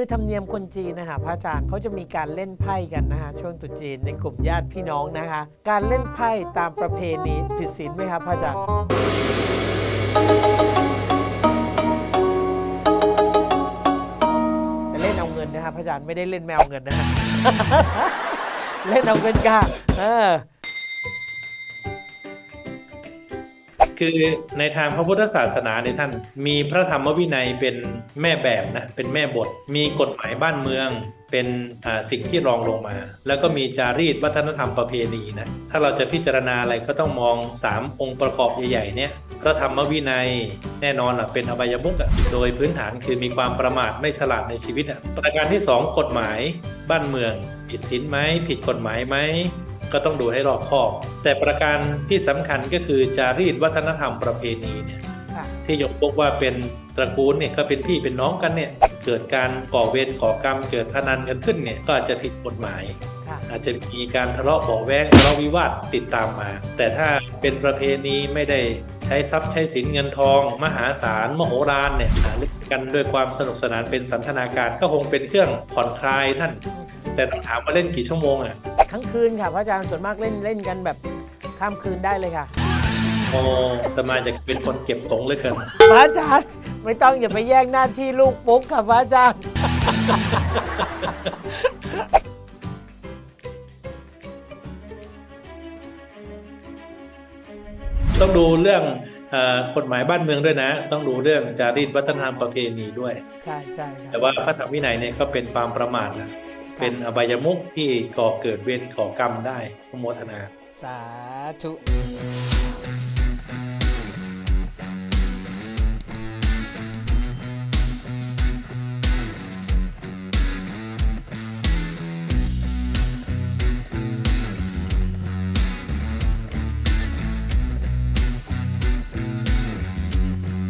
คือธรรมเนียมคนจีนนะคะพระอาจารย์เขาจะมีการเล่นไพ่กันนะคะช่วงตรุษจีนในกลุ่มญาติพี่น้องนะคะ การเล่นไพ่ตามประเพณีผิดศีลไหมครับพระอาจารย์แต่เล่นเอาเงินนะครับพระอาจารย์ไม่ได้เล่นแมวเงินนะฮะเล่นเอาเงินค่ะเออ คือในทางพระพุทธศาสนาในท่าน มีพระธรรมวินัยเป็นแม่แบบนะเป็นแม่บท มีกฎหมายบ้านเมืองเป็นสิ่งที่รองลงมา แล้วก็มีจารีตวัฒนธรรมประเพณีนะถ้าเราจะพิจารณาอะไรก็ต้องมอง 3 องค์ประกอบใหญ่ๆเนี่ยพระธรรมวินัยแน่นอนอะเป็นอบายมุกอะโดยพื้นฐานคือมีความประมาทไม่ฉลาดในชีวิตอะประการที่ 2 กฎหมายบ้านเมือง ผิดศีลไหมผิดกฎหมายไหม ก็ต้องดูให้รอบคอบ แต่ประการที่สำคัญก็คือจารีตวัฒนธรรมประเพณีเนี่ยค่ะที่ยกพวกว่าเป็นตระกูลเนี่ยก็เป็นพี่เป็นน้องกันเนี่ยเกิดการก่อเวรก่อกรรม เกิดพนันกันขึ้นเนี่ยก็อาจจะผิดกฎหมายค่ะอาจจะมีการทะเลาะเบาะแว้งทะเลาะวิวาทติดตามมา แต่ถ้าเป็นประเพณีไม่ได้ใช้ทรัพย์ใช้สินเงินทอง มหาศาลมโหฬารเนี่ยหาเล่น กันด้วยความสนุกสนานเป็นสันทนาการก็คงเป็นเครื่องผ่อนคลายท่าน แต่ต้องถามว่าเล่นกี่ชั่วโมงอะทั้งคืนค่ะพระอาจารย์ส่วนมากเล่นเล่นกันแบบข้ามคืนได้เลยค่ะโอ้แต่มาจะเป็นคนเก็บตงเหลยเกินพระอาจารย์ไม่ต้องอย่าไปแย่งหน้าที่ลูกปุ๊กค่ะพระอาจารย์ ต้องดูเรื่องเอ่อกฎหมายบ้านเมืองด้วยนะ ต้องดูเรื่องจารีตวัฒนธรรมประเพณีด้วย ใช่ใช่ค่ะแต่ว่าพระธรรมวินัยเนี่ยก็เป็นความประมาทนะเป็นอบายมุขที่ก่อเกิดเวรก่อกรรมได้ขโมทนา สาธุ